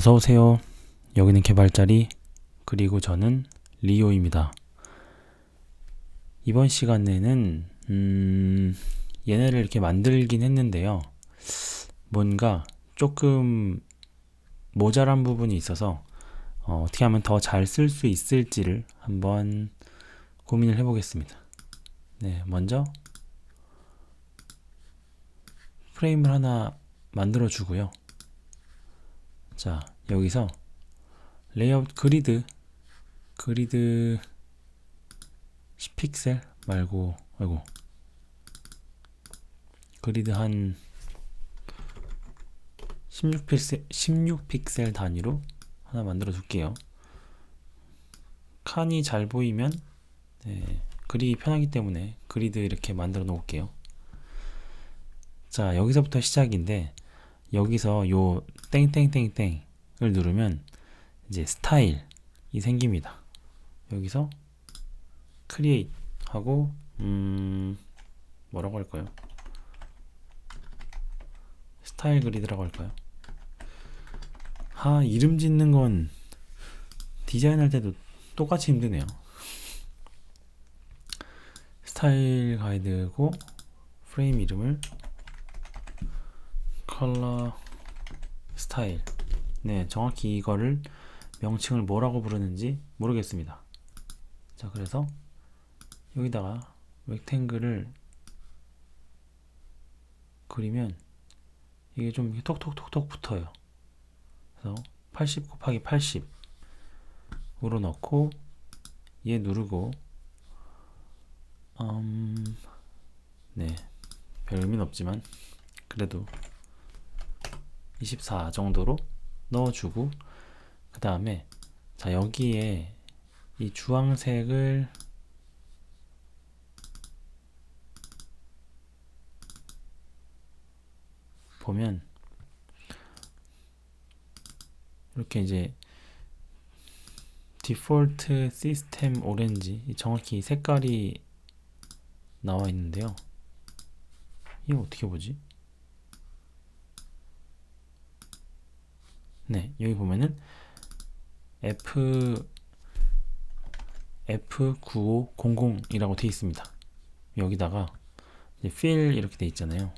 어서 오세요. 여기는 개발자리 그리고 저는 리오입니다. 이번 시간에는 음, 얘네를 이렇게 만들긴 했는데요. 뭔가 조금 모자란 부분이 있어서 어, 떻게 하면 더 잘 쓸 수 있을지를 한번 고민을 해보겠습니다. 네, 먼저 프레임을 하나 만들어 주고요. 자, 여기서 레이아웃 그리드 그리드 10픽셀 말고 아이고 그리드 한 16픽셀 16픽셀 단위로 하나 만들어 줄게요. 칸이 잘 보이면 네, 그리기 편하기 때문에 그리드 이렇게 만들어 놓을게요. 자, 여기서부터 시작인데 여기서 요 땡땡땡땡을 누르면 이제 스타일이 생깁니다. 여기서 크리에이트 하고 음 뭐라고 할까요? 스타일 그리드라고 할까요? 아 이름 짓는 건 디자인할 때도 똑같이 힘드네요. 스타일 가이드고 프레임 이름을 컬러 스타일 네 정확히 이거를 명칭을 뭐라고 부르는지 모르겠습니다. 자 그래서 여기다가 렉탱글을 그리면 이게 좀 톡톡톡톡 붙어요. 그래서 80 곱하기 80으로 넣고 얘 누르고 음, 네, 별 의미는 없지만 그래도 24 정도로 넣어주고 그 다음에 자 여기에 이 주황색을 보면 이렇게 이제 디폴트 시스템 오렌지 정확히 색깔이 나와 있는데요. 이거 어떻게 보지? 네, 여기 보면은 F F9500이라고 되어 있습니다. 여기다가 이제 fill 이렇게 되어 있잖아요.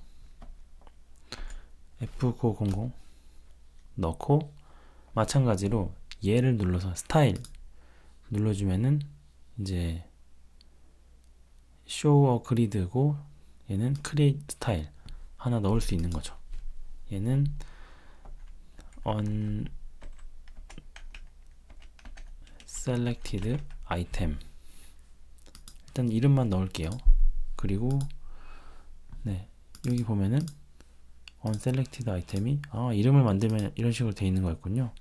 F9500 넣고 마찬가지로 얘를 눌러서 스타일 눌러주면은 이제 쇼어 그리드고 얘는 크리에이트 스타일 하나 넣을 수 있는 거죠. 얘는 on selected item 일단 이름만 넣을게요. 그리고 네 여기 보면은 unselected item이 아 이름을 만들면 이런 식으로 되어 있는 거였군요.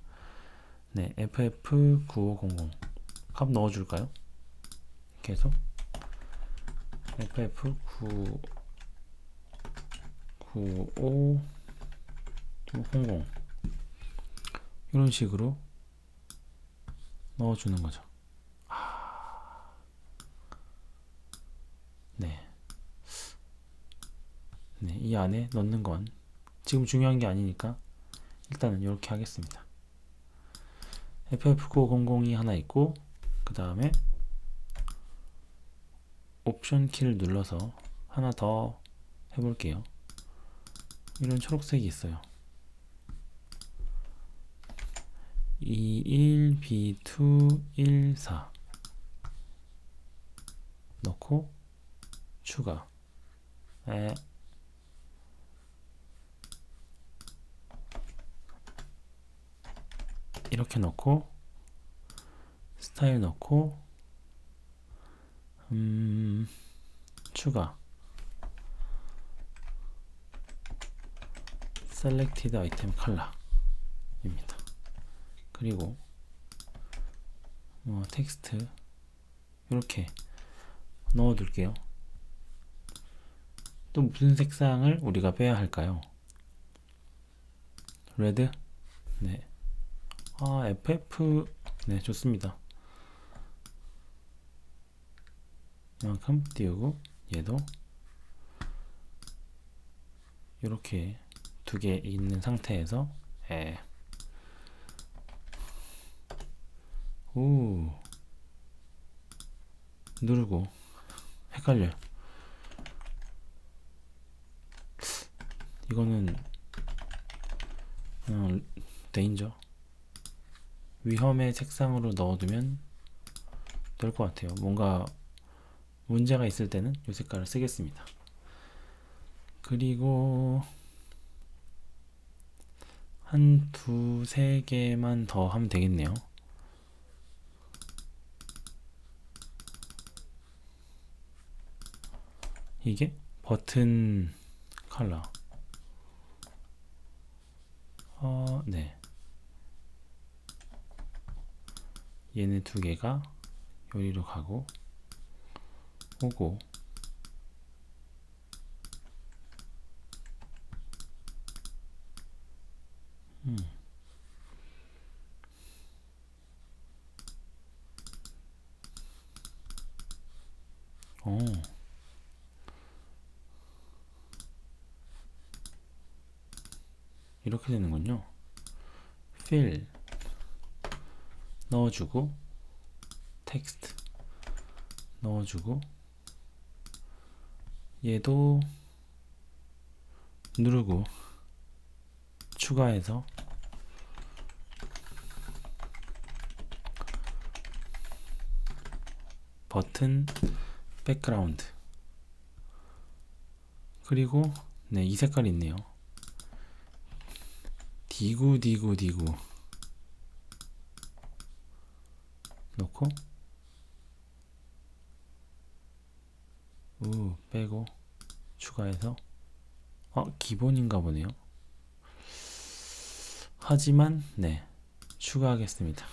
네 ff9500 값 넣어줄까요? 해서 ff9 9500 이런 식으로 넣어주는 거죠. 아... 네. 네, 이 안에 넣는 건 지금 중요한 게 아니니까 일단은 이렇게 하겠습니다. FF9500이 하나 있고 그 다음에 옵션 키를 눌러서 하나 더 해볼게요. 이런 초록색이 있어요. 21 B2 14 넣고 추가. 에. 이렇게 넣고 스타일 넣고 음 추가. 셀렉티드 아이템 컬러입니다. 그리고 뭐 텍스트 이렇게 넣어둘게요. 또 무슨 색상을 우리가 빼야 할까요? 레드? 네. 아, FF. 네, 좋습니다. 이만큼 띄우고, 얘도 이렇게 두 개 있는 상태에서, 예. 오. 누르고 헷갈려. 이거는 어, 레인저? 위험의 색상으로 넣어두면 될 것 같아요. 뭔가 문제가 있을 때는 이 색깔을 쓰겠습니다. 그리고 한 두세 개만 더 하면 되겠네요 이게? 버튼 컬러. 어, 네. 얘네 두 개가 요리로 가고 오고 음. 오. 이렇게 되는군요. fill. 넣어주고 텍스트 넣어주고 얘도 누르고 추가해서 버튼 백그라운드 그리고 네 이 색깔 있네요 디구 디구 디구. 놓고. 우 빼고. 추가해서. 어 기본인가 보네요. 하지만 네. 추가하겠습니다.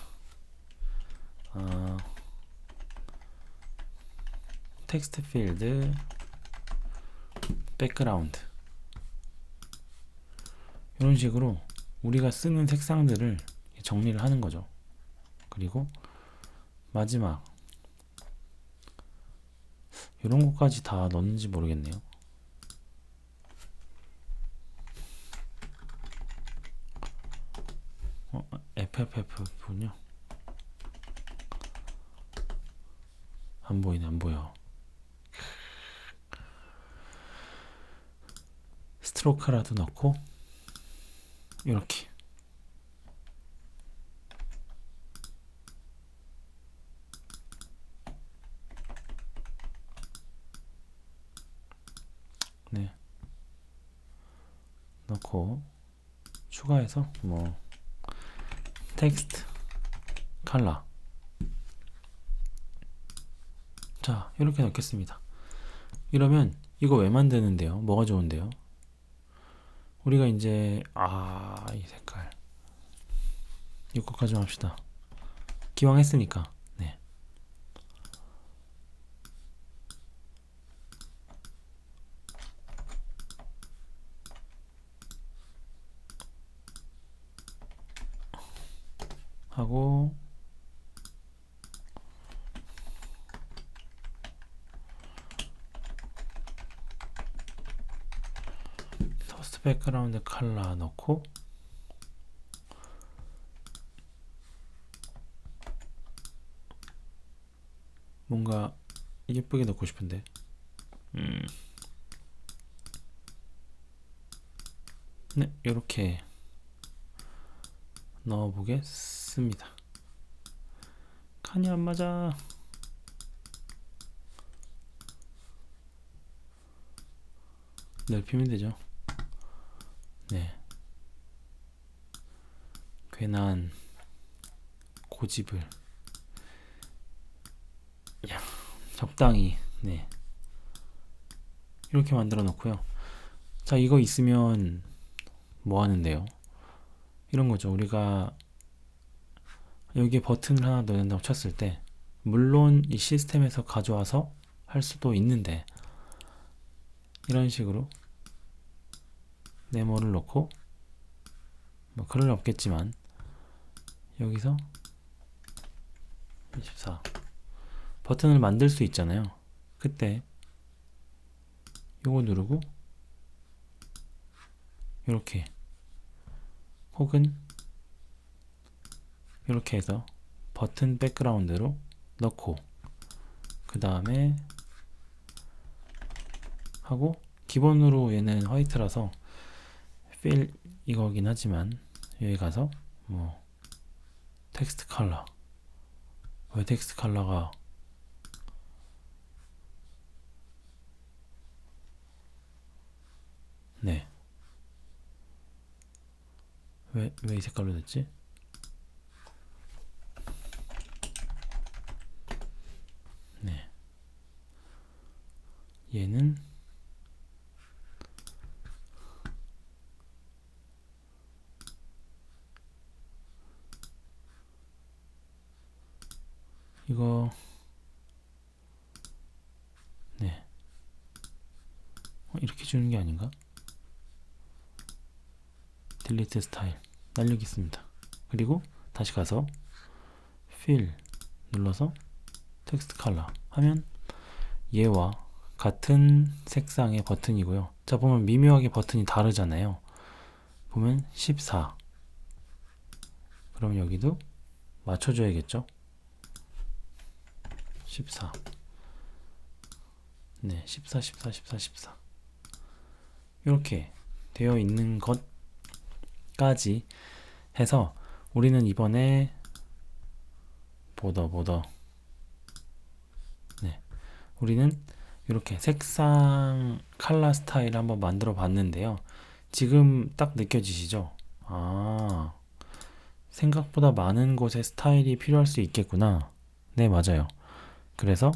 어, 텍스트 필드. 백그라운드. 이런 식으로 우리가 쓰는 색상들을 정리를 하는 거죠 그리고 마지막 이런 것까지 다 넣는지 모르겠네요. 어, FFF군요. 안 보이네, 안 보여. 스트로크라도 넣고 이렇게. 네. 넣고 추가해서 뭐 텍스트 칼라 자 이렇게 넣겠습니다. 이러면 이거 왜 만드는데요? 뭐가 좋은데요 우리가 이제 아 이 색깔. 이거까지 합시다. 기왕 했으니까. 네. 하고 퍼스트 백그라운드 컬러 넣고 뭔가 예쁘게 넣고 싶은데. 음. 네 이렇게 넣어보겠습니다. 칸이 안 맞아. 넓히면 되죠 네. 괜한 고집을. 야, 적당히 네. 이렇게 만들어 놓고요. 자 이거 있으면 뭐 하는데요? 이런 거죠. 우리가 여기에 버튼을 하나 넣는다고 쳤을 때 물론 이 시스템에서 가져와서 할 수도 있는데 이런 식으로 네모를 넣고 뭐 그럴 리 없겠지만 여기서 24 버튼을 만들 수 있잖아요. 그때 요거 누르고 이렇게 혹은 이렇게 해서 버튼 백그라운드로 넣고 그 다음에 하고 기본으로 얘는 화이트라서 필 이거긴 하지만 여기 가서 뭐 텍스트 컬러 왜 텍스트 컬러가 네. 왜, 왜 이 색깔로 됐지? 네. 얘는 이거 네. 어, 이렇게 주는 게 아닌가? 딜리트 스타일 날리기 있습니다. 그리고 다시 가서 필 눌러서 텍스트 컬러 하면 얘와 같은 색상의 버튼이고요. 자 보면 미묘하게 버튼이 다르잖아요. 보면 14 그럼 여기도 맞춰줘야겠죠? 14 네, 14, 14, 14, 14 이렇게 되어 있는 것까지 해서 우리는 이번에 보더 보더 네, 우리는 이렇게 색상 칼라 스타일 한번 만들어 봤는데요. 지금 딱 느껴지시죠? 아, 생각보다 많은 곳에 스타일이 필요할 수 있겠구나. 네, 맞아요. 그래서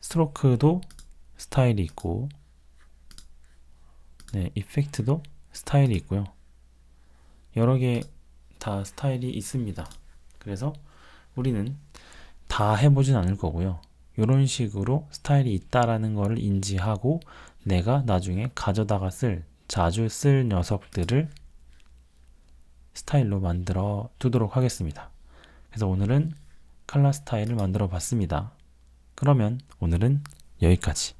스트로크도 스타일이 있고, 네, 이펙트도 스타일이 있고요. 여러 개 다 스타일이 있습니다. 그래서 우리는 다 해보진 않을 거고요. 이런 식으로 스타일이 있다라는 것을 인지하고 내가 나중에 가져다가 쓸, 자주 쓸 녀석들을 스타일로 만들어 두도록 하겠습니다. 그래서 오늘은 칼라 스타일을 만들어 봤습니다. 그러면 오늘은 여기까지.